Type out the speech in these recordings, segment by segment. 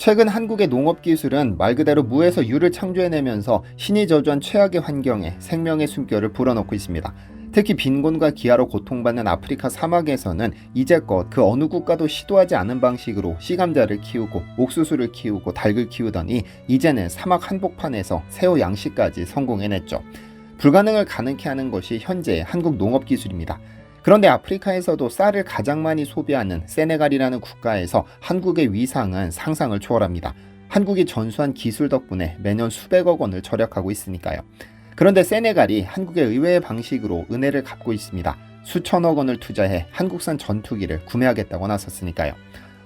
최근 한국의 농업 기술은 말 그대로 무에서 유를 창조해내면서 신이 저주한 최악의 환경에 생명의 숨결을 불어넣고 있습니다. 특히 빈곤과 기아로 고통받는 아프리카 사막에서는 이제껏 그 어느 국가도 시도하지 않은 방식으로 씨감자를 키우고 옥수수를 키우고 닭을 키우더니 이제는 사막 한복판에서 새우 양식까지 성공해냈죠. 불가능을 가능케 하는 것이 현재의 한국 농업 기술입니다. 그런데 아프리카에서도 쌀을 가장 많이 소비하는 세네갈이라는 국가에서 한국의 위상은 상상을 초월합니다. 한국이 전수한 기술 덕분에 매년 수백억 원을 절약하고 있으니까요. 그런데 세네갈이 한국의 의외의 방식으로 은혜를 갚고 있습니다. 수천억 원을 투자해 한국산 전투기를 구매하겠다고 나섰으니까요.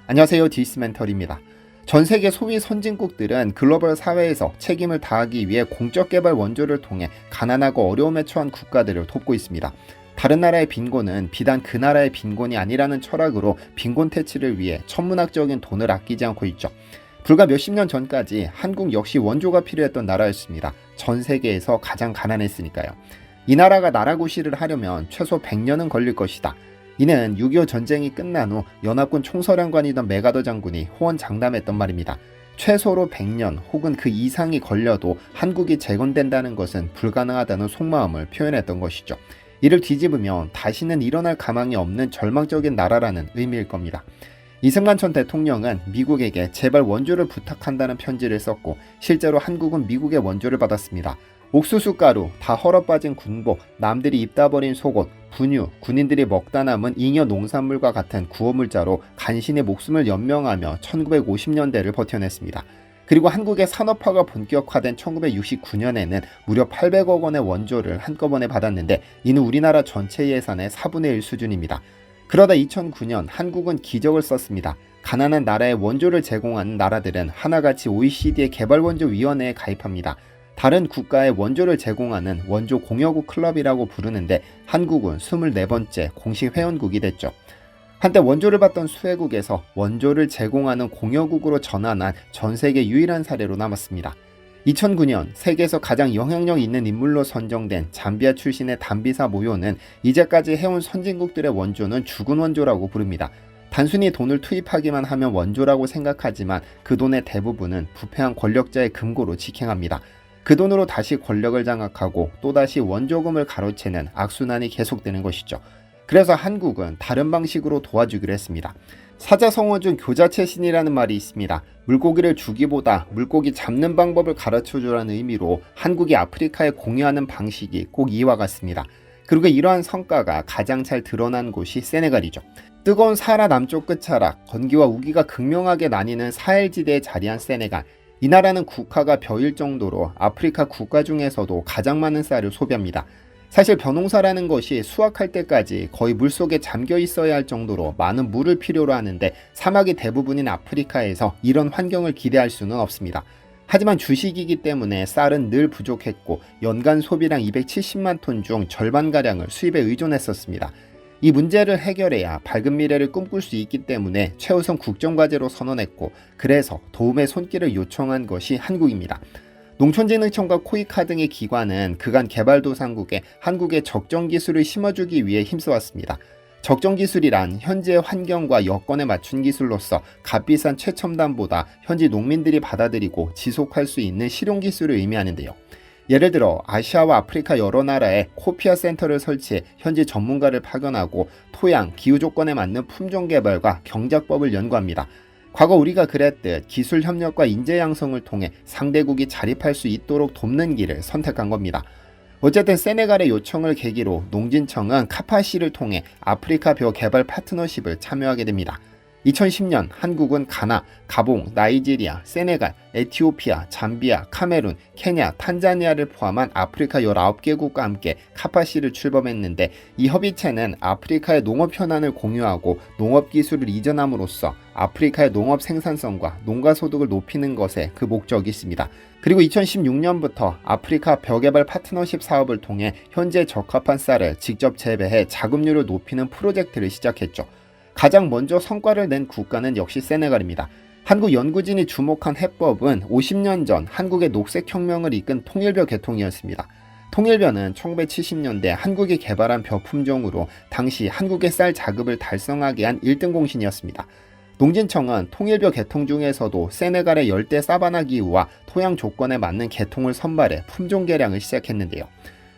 안녕하세요. 디스멘털입니다. 전 세계 소위 선진국들은 글로벌 사회에서 책임을 다하기 위해 공적 개발 원조를 통해 가난하고 어려움에 처한 국가들을 돕고 있습니다. 다른 나라의 빈곤은 비단 그 나라의 빈곤이 아니라는 철학으로 빈곤 퇴치를 위해 천문학적인 돈을 아끼지 않고 있죠. 불과 몇십 년 전까지 한국 역시 원조가 필요했던 나라였습니다. 전 세계에서 가장 가난했으니까요. 이 나라가 나라구시를 하려면 최소 100년은 걸릴 것이다. 이는 6.25 전쟁이 끝난 후 연합군 총사령관이던 메가더 장군이 호언 장담했던 말입니다. 최소로 100년 혹은 그 이상이 걸려도 한국이 재건된다는 것은 불가능하다는 속마음을 표현했던 것이죠. 이를 뒤집으면 다시는 일어날 가망이 없는 절망적인 나라라는 의미일 겁니다. 이승만 전 대통령은 미국에게 제발 원조를 부탁한다는 편지를 썼고 실제로 한국은 미국의 원조를 받았습니다. 옥수수 가루, 다 헐어빠진 군복, 남들이 입다 버린 속옷, 분유, 군인들이 먹다 남은 잉여 농산물과 같은 구호물자로 간신히 목숨을 연명하며 1950년대를 버텨냈습니다. 그리고 한국의 산업화가 본격화된 1969년에는 무려 800억 원의 원조를 한꺼번에 받았는데 이는 우리나라 전체 예산의 4분의 1 수준입니다. 그러다 2009년 한국은 기적을 썼습니다. 가난한 나라에 원조를 제공하는 나라들은 하나같이 OECD의 개발원조위원회에 가입합니다. 다른 국가에 원조를 제공하는 원조 공여국 클럽이라고 부르는데 한국은 24번째 공식 회원국이 됐죠. 한때 원조를 받던 수혜국에서 원조를 제공하는 공여국으로 전환한 전 세계 유일한 사례로 남았습니다. 2009년 세계에서 가장 영향력 있는 인물로 선정된 잠비아 출신의 담비사 모요는 이제까지 해온 선진국들의 원조는 죽은 원조라고 부릅니다. 단순히 돈을 투입하기만 하면 원조라고 생각하지만 그 돈의 대부분은 부패한 권력자의 금고로 직행합니다. 그 돈으로 다시 권력을 장악하고 또다시 원조금을 가로채는 악순환이 계속되는 것이죠. 그래서 한국은 다른 방식으로 도와주기로 했습니다. 사자성어 중 교자체신이라는 말이 있습니다. 물고기를 주기보다 물고기 잡는 방법을 가르쳐 주라는 의미로 한국이 아프리카에 공유하는 방식이 꼭 이와 같습니다. 그리고 이러한 성과가 가장 잘 드러난 곳이 세네갈이죠. 뜨거운 사하라 남쪽 끝자락, 건기와 우기가 극명하게 나뉘는 사헬지대에 자리한 세네갈. 이 나라는 국화가 벼일 정도로 아프리카 국가 중에서도 가장 많은 쌀을 소비합니다. 사실 벼농사라는 것이 수확할 때까지 거의 물속에 잠겨 있어야 할 정도로 많은 물을 필요로 하는데 사막이 대부분인 아프리카에서 이런 환경을 기대할 수는 없습니다. 하지만 주식이기 때문에 쌀은 늘 부족했고 연간 소비량 270만 톤 중 절반가량을 수입에 의존했었습니다. 이 문제를 해결해야 밝은 미래를 꿈꿀 수 있기 때문에 최우선 국정과제로 선언했고 그래서 도움의 손길을 요청한 것이 한국입니다. 농촌진흥청과 코이카 등의 기관은 그간 개발도상국에 한국의 적정 기술을 심어주기 위해 힘써왔습니다. 적정 기술이란 현재의 환경과 여건에 맞춘 기술로서 값비싼 최첨단보다 현지 농민들이 받아들이고 지속할 수 있는 실용 기술을 의미하는데요. 예를 들어 아시아와 아프리카 여러 나라에 코피아 센터를 설치해 현지 전문가를 파견하고 토양, 기후 조건에 맞는 품종 개발과 경작법을 연구합니다. 과거 우리가 그랬듯 기술 협력과 인재 양성을 통해 상대국이 자립할 수 있도록 돕는 길을 선택한 겁니다. 어쨌든 세네갈의 요청을 계기로 농진청은 카파시를 통해 아프리카 벼 개발 파트너십을 참여하게 됩니다. 2010년 한국은 가나, 가봉, 나이지리아, 세네갈, 에티오피아, 잠비아, 카메룬, 케냐, 탄자니아를 포함한 아프리카 19개국과 함께 카파시를 출범했는데 이 협의체는 아프리카의 농업 현안을 공유하고 농업 기술을 이전함으로써 아프리카의 농업 생산성과 농가 소득을 높이는 것에 그 목적이 있습니다. 그리고 2016년부터 아프리카 벼개발 파트너십 사업을 통해 현재 적합한 쌀을 직접 재배해 자급률을 높이는 프로젝트를 시작했죠. 가장 먼저 성과를 낸 국가는 역시 세네갈입니다. 한국 연구진이 주목한 해법은 50년 전 한국의 녹색혁명을 이끈 통일벼 개통이었습니다. 통일벼는 1970년대 한국이 개발한 벼 품종으로 당시 한국의 쌀 자급을 달성하게 한 1등 공신이었습니다. 농진청은 통일bio 개통 중에서도 세네갈의 열대 사바나 기후와 토양 조건에 맞는 개통을 선발해 품종 개량을 시작했는데요.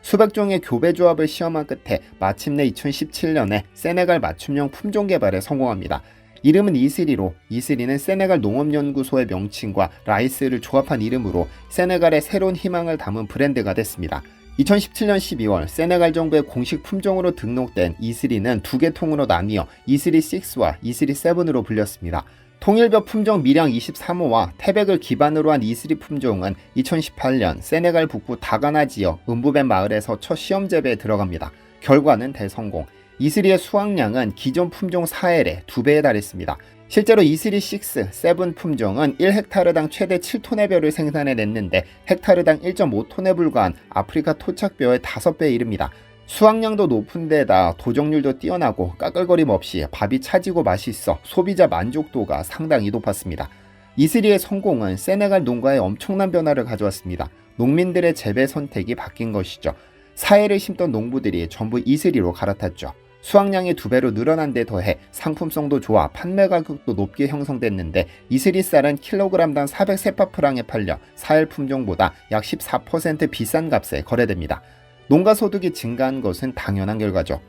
수백 종의 교배 조합을 시험한 끝에 마침내 2017년에 세네갈 맞춤형 품종 개발에 성공합니다. 이름은 이슬이로 이슬이는 세네갈 농업연구소의 명칭과 라이스를 조합한 이름으로 세네갈의 새로운 희망을 담은 브랜드가 됐습니다. 2017년 12월 세네갈 정부의 공식 품종으로 등록된 이슬이는 두 개 통으로 나뉘어 이슬이 6와 이슬이 7으로 불렸습니다. 통일bio 품종 미량 23호와 태백을 기반으로 한 이슬이 품종은 2018년 세네갈 북부 다가나 지역 음부벤 마을에서 첫 시험 재배에 들어갑니다. 결과는 대성공. 이슬이의 수확량은 기존 품종 4L의 2배에 달했습니다. 실제로 이슬이 6, 7 품종은 1헥타르당 최대 7톤의 벼를 생산해냈는데 헥타르당 1.5톤에 불과한 아프리카 토착벼의 5배에 이릅니다. 수확량도 높은 데다 도정률도 뛰어나고 까끌거림 없이 밥이 차지고 맛있어 소비자 만족도가 상당히 높았습니다. 이슬이의 성공은 세네갈 농가에 엄청난 변화를 가져왔습니다. 농민들의 재배 선택이 바뀐 것이죠. 사해를 심던 농부들이 전부 이슬이로 갈아탔죠. 수확량이 두 배로 늘어난 데 더해 상품성도 좋아 판매 가격도 높게 형성됐는데 이슬이 쌀은 킬로그램당 400세파프랑에 팔려 사일 품종보다 약 14% 비싼 값에 거래됩니다. 농가 소득이 증가한 것은 당연한 결과죠.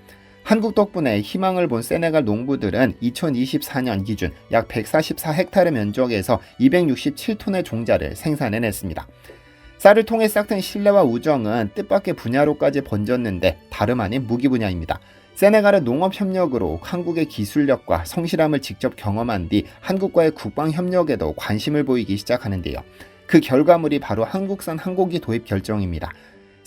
한국 덕분에 희망을 본 세네갈 농부들은 2024년 기준 약 144헥타르 면적에서 267톤의 종자를 생산해냈습니다. 쌀을 통해 싹튼 신뢰와 우정은 뜻밖의 분야로까지 번졌는데 다름 아닌 무기 분야입니다. 세네갈의 농업 협력으로 한국의 기술력과 성실함을 직접 경험한 뒤 한국과의 국방 협력에도 관심을 보이기 시작하는데요. 그 결과물이 바로 한국산 항공기 도입 결정입니다.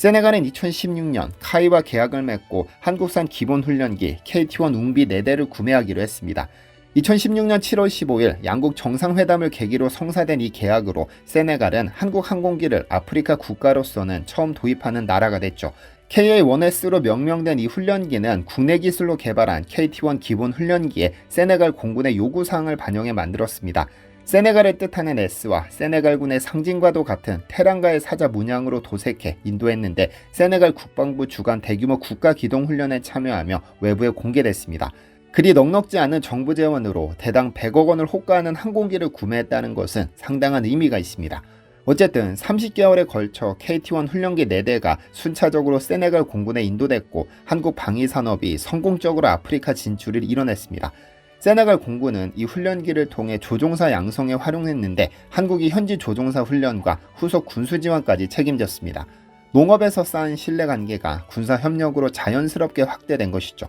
세네갈은 2016년 카이와 계약을 맺고 한국산 기본 훈련기 KT-1 웅비 4대를 구매하기로 했습니다. 2016년 7월 15일 양국 정상회담을 계기로 성사된 이 계약으로 세네갈은 한국 항공기를 아프리카 국가로서는 처음 도입하는 나라가 됐죠. KA-1S로 명명된 이 훈련기는 국내 기술로 개발한 KT-1 기본 훈련기에 세네갈 공군의 요구사항을 반영해 만들었습니다. 세네갈을 뜻하는 S와 세네갈군의 상징과도 같은 테랑가의 사자 문양으로 도색해 인도했는데 세네갈 국방부 주관 대규모 국가 기동 훈련에 참여하며 외부에 공개됐습니다. 그리 넉넉지 않은 정부 재원으로 대당 100억 원을 호가하는 항공기를 구매했다는 것은 상당한 의미가 있습니다. 어쨌든 30개월에 걸쳐 KT-1 훈련기 4대가 순차적으로 세네갈 공군에 인도됐고 한국 방위 산업이 성공적으로 아프리카 진출을 이뤄냈습니다. 세네갈 공군은 이 훈련기를 통해 조종사 양성에 활용했는데 한국이 현지 조종사 훈련과 후속 군수 지원까지 책임졌습니다. 농업에서 쌓은 신뢰 관계가 군사 협력으로 자연스럽게 확대된 것이죠.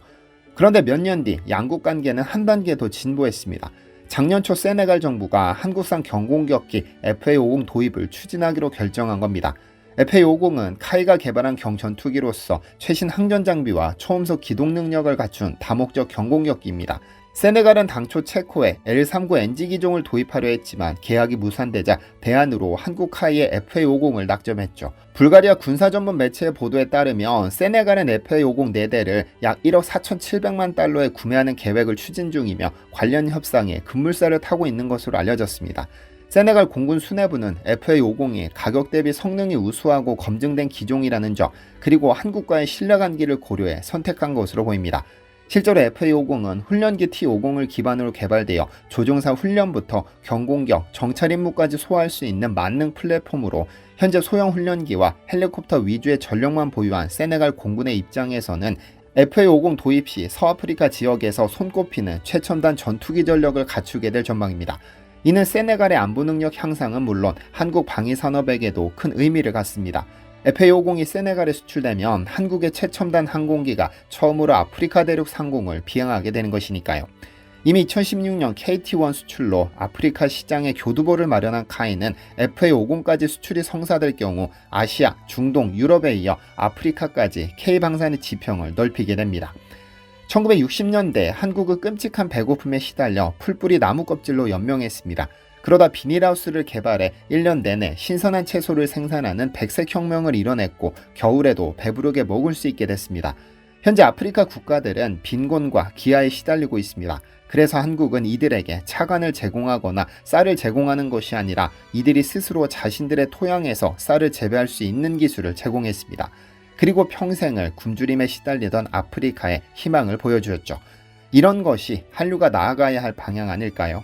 그런데 몇 년 뒤 양국 관계는 한 단계 더 진보했습니다. 작년 초 세네갈 정부가 한국산 경공격기 FA50 도입을 추진하기로 결정한 겁니다. FA50은 카이가 개발한 경전투기로서 최신 항전 장비와 초음속 기동 능력을 갖춘 다목적 경공격기입니다. 세네갈은 당초 체코에 L39 NG 기종을 도입하려 했지만 계약이 무산되자 대안으로 한국 카이의 FA50을 낙점했죠. 불가리아 군사 전문 매체의 보도에 따르면 세네갈은 FA50 4대를 약 1억 4,700만 달러에 구매하는 계획을 추진 중이며 관련 협상에 급물살을 타고 있는 것으로 알려졌습니다. 세네갈 공군 수뇌부는 FA50이 가격 대비 성능이 우수하고 검증된 기종이라는 점, 그리고 한국과의 신뢰관계를 고려해 선택한 것으로 보입니다. 실제로 FA50은 훈련기 T50을 기반으로 개발되어 조종사 훈련부터 경공격, 정찰 임무까지 소화할 수 있는 만능 플랫폼으로 현재 소형 훈련기와 헬리콥터 위주의 전력만 보유한 세네갈 공군의 입장에서는 FA50 도입 시 서아프리카 지역에서 손꼽히는 최첨단 전투기 전력을 갖추게 될 전망입니다. 이는 세네갈의 안보 능력 향상은 물론 한국 방위 산업에게도 큰 의미를 갖습니다. FA50이 세네갈에 수출되면 한국의 최첨단 항공기가 처음으로 아프리카 대륙 상공을 비행하게 되는 것이니까요. 이미 2016년 KT-1 수출로 아프리카 시장에 교두보를 마련한 카이는 FA50까지 수출이 성사될 경우 아시아, 중동, 유럽에 이어 아프리카까지 K방산의 지평을 넓히게 됩니다. 1960년대 한국은 끔찍한 배고픔에 시달려 풀뿌리 나무 껍질로 연명했습니다. 그러다 비닐하우스를 개발해 1년 내내 신선한 채소를 생산하는 백색혁명을 이뤄냈고 겨울에도 배부르게 먹을 수 있게 됐습니다. 현재 아프리카 국가들은 빈곤과 기아에 시달리고 있습니다. 그래서 한국은 이들에게 차관을 제공하거나 쌀을 제공하는 것이 아니라 이들이 스스로 자신들의 토양에서 쌀을 재배할 수 있는 기술을 제공했습니다. 그리고 평생을 굶주림에 시달리던 아프리카에 희망을 보여주었죠. 이런 것이 한류가 나아가야 할 방향 아닐까요?